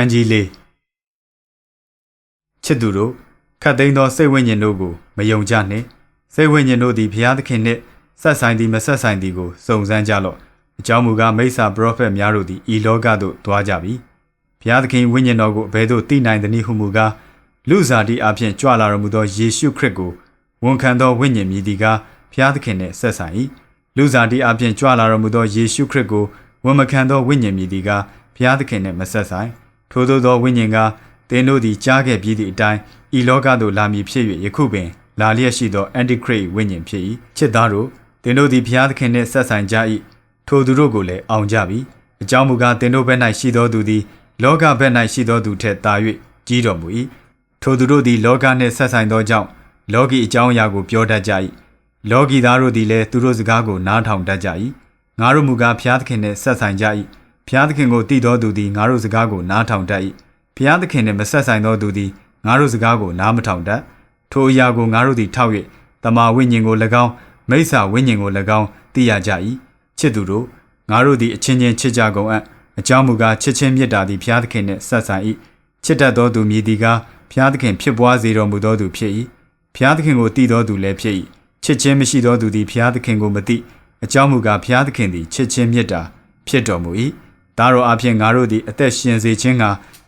န်းကြီးလေးချစ်သူတို့ခတ်သိမ်းသောစိတ်ဝိညာဉ်တို့ကိုမယုံကြနှင့်စိတ်ဝိညာဉ်တို့သည်ဘုရားသခင်နှင့်ဆက်ဆိုင်သည်မဆက်ဆိုင်သည်ကိုစုံစမ်းကြလော့အကြောင်းမူကားမိစ္ဆာပရောဖက်များတို့သည်ဤလောကသို့သွားကြပြီဘုရားသခင်ဝိညာဉ်တော်ကိုအဘယ်သို့သိနိုင်သနည်းဟုမူကားလူစားတိအဖြစ်ကြွလာတော်မူသောယေရှုခရစ်ကိုဝန်ခံသောဝိညာဉ်မြည်သည်ကားဘုရားသခင်နှင့်ဆက်ဆိုင်၏လူစားတိအဖြစ်ကြွလာတော်မူသောယေရှုခရစ်ကိုဝန်မခံသောဝိညာဉ်မြည်သည်ကားဘုရားသခင်နှင့်မဆက်ဆိုင် ထို့သောသောဝိညာဉ်ကသင်တို့သည်ကြားခဲ့ပြီးသည့်အတိုင်းဤလောကသို့လာမည်ဖြစ်၍ယခုပင်လာလျက်ရှိသော antichrist ဝိညာဉ်ဖြစ်၏ချစ်သားတို့သင်တို့သည်ဘုရားသခင်နှင့်ဆက်ဆိုင်ကြ၏ထိုသူတို့ကိုလည်းအောင်ကြပြီအကြောင်းမူကားသင်တို့ဘက်၌ရှိသောသူသည်လောကဘက်၌ရှိသောသူထက်သာ၍ကြီးတော်မူ၏ထိုသူတို့သည်လောကနှင့်ဆက်ဆိုင်သောကြောင့်လောကီအကြောင်းအရာကိုပြောတတ်ကြ၏လောကီသားတို့သည်လည်းသူတို့စကားကိုနားထောင်တတ်ကြ၏ငါတို့မူကားဘုရားသခင်နှင့်ဆက်ဆိုင်ကြ၏ ဘုရားသခင်ကိုတည်တော်သူသည်ငါတို့စကားကိုနားထောင်တတ်၏ဘုရားသခင်နှင့်မဆက်ဆိုင်သောသူသည်ငါတို့စကားကိုနားမထောင်တတ်ထိုအရာကိုငါတို့သည်ထောက်၍တမာဝိညာဉ်ကို၎င်းမိစ္ဆာဝိညာဉ်ကို၎င်းသိရကြ၏ချစ်သူတို့ငါတို့သည်အချင်းချင်းချစ်ကြကုန်အံ့အကြောင်းမူကားချစ်ချင်းမေတ္တာသည်ဘုရားသခင်နှင့်ဆက်ဆိုင်၏ချစ်တတ်သောသူမည်သည်ကားဘုရားသခင်ဖြစ်ပွားစေတော်မူသောသူဖြစ်၏ဘုရားသခင်ကိုတည်သောသူလည်းဖြစ်၏ချစ်ချင်းမရှိသောသူသည်ဘုရားသခင်ကိုမသိအကြောင်းမူကားဘုရားသခင်သည်ချစ်ချင်းမေတ္တာဖြစ်တော်မူ၏ ဒါတော်အဖြစ်ငါတို့သည်အသက်ရှင်စေခြင်းက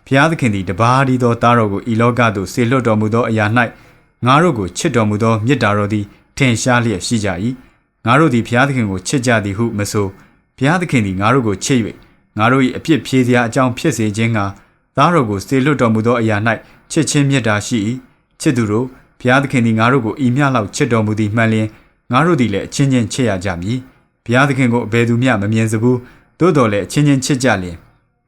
ဘုရားသခင်သည်တပါးဒီသောသားတော်ကိုဤလောကသို့ဆေလွတ်တော်မူသောအရာ၌ငါတို့ကိုချစ်တော်မူသောမေတ္တာတော်သည်ထင်ရှားလျက်ရှိကြ၏ငါတို့သည်ဘုရားသခင်ကိုချစ်ကြသည်ဟုမဆိုဘုရားသခင်သည်ငါတို့ကိုချစ်၍ငါတို့၏အပြစ်ဖြေစရာအကြောင်းဖြစ်စေခြင်းကသားတော်ကိုဆေလွတ်တော်မူသောအရာ၌ချစ်ချင်းမေတ္တာရှိ၏ချစ်သူတို့ဘုရားသခင်သည်ငါတို့ကိုဤမျှလောက်ချစ်တော်မူသည်မှန်လျင်ငါတို့သည်လည်းအချင်းချင်းချစ်ရကြမည်ဘုရားသခင်ကိုအဘယ်သူမျှမမြင်စဘူး သို့တော်လည်းအချင်းချင်းချစ်ကြလျင်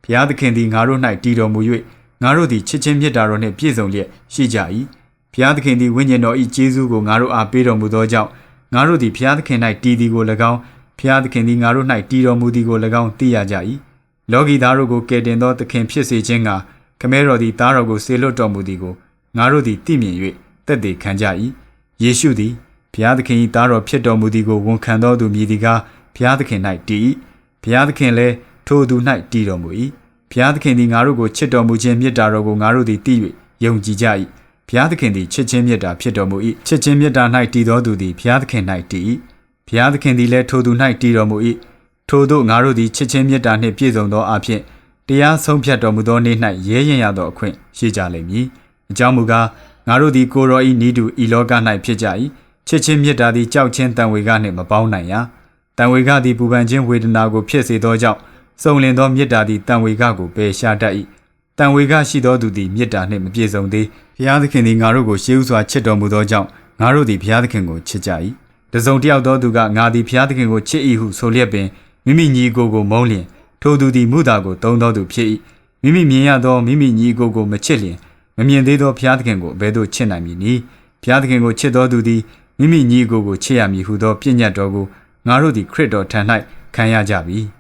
ဘုရားသခင်သည်ငါတို့၌တည်တော်မူ၍ငါတို့သည်ချစ်ချင်းမေတ္တာတော်နှင့်ပြည့်စုံလျက်ရှိကြ၏ဘုရားသခင်သည်ဝိညာဉ်တော်၏ကျေးဇူးကိုငါတို့အားပေးတော်မူသောကြောင့်ငါတို့သည်ဘုရားသခင်၌တည်သည်ကို၎င်းဘုရားသခင်သည်ငါတို့၌တည်တော်မူသည်ကို၎င်းသိရကြ၏လောကီသားတို့ကိုကယ်တင်သောသခင်ဖြစ်စေခြင်းကခမဲတော်သည်သားတော်ကိုဆေလွတ်တော်မူသည်ကိုငါတို့သည်သိမြင်၍တက်တည်ခံကြ၏ယေရှုသည်ဘုရားသခင်၏သားတော်ဖြစ်တော်မူသည်ကိုဝန်ခံတော်သူမည်သည်ကားဘုရားသခင်၌တည်၏ ဘုရားသခင်လည်းထိုသူ၌တည်တော်မူ၏ဘုရားသခင်သည်ငါတို့ကိုချစ်တော်မူခြင်းမေတ္တာတော်ကိုငါတို့သည်သိ၍ယုံကြည်ကြ၏ဘုရားသခင်သည်ချစ်ခြင်းမေတ္တာဖြစ်တော်မူ၏ချစ်ခြင်းမေတ္တာ၌တည်တော်သူသည်ဘုရားသခင်၌တည်၏ဘုရားသခင်သည်လည်းထိုသူ၌တည်တော်မူ၏ထိုသို့ငါတို့သည်ချစ်ခြင်းမေတ္တာနှင့်ပြည့်စုံသောအဖြစ်တရားဆုံးဖြတ်တော်မူသောနေ့၌ရဲရင်ရသောအခွင့်ရှိကြလိမ့်မည်အကြောင်းမူကားငါတို့သည်ကိုရောဤနီးတူဤလောက၌ဖြစ်ကြ၏ချစ်ချင်းမေတ္တာသည်ကြောက်ချင်းတန်ဝေကနှင့်မပေါင်းနိုင်ရာ တန်ဝေကသည်ပူပန်ခြင်းဝေဒနာကိုဖြစ်စေသောကြောင့်စုံလင်သောမေတ္တာသည်တန်ဝေကကိုပယ်ရှားတတ်၏တန်ဝေကရှိသောသူသည်မေတ္တာနှင့်မပြည့်စုံသေးဘုရားသခင်သည်ငါတို့ကိုရှေးဥစွာချစ်တော်မူသောကြောင့်ငါတို့သည်ဘုရားသခင်ကိုချစ်ကြ၏တစုံတစ်ယောက်သောသူကငါသည်ဘုရားသခင်ကိုချစ်၏ဟုဆိုလျက်ပင်မိမိညီကိုကိုမုန်းလျင်ထိုသူသည်မုသာကိုတုံးသောသူဖြစ်၏မိမိမြင်ရသောမိမိညီကိုကိုမချစ်လျင်မမြင်သေးသောဘုရားသခင်ကိုဘယ်သို့ချစ်နိုင်မည်နည်းဘုရားသခင်ကိုချစ်သောသူသည်မိမိညီကိုကိုချစ်ရမည်ဟုသောပြည့်ညတ်တော်ကို ငါတို့သည်ခရစ်တော်ထံ၌ခံရကြပြီ။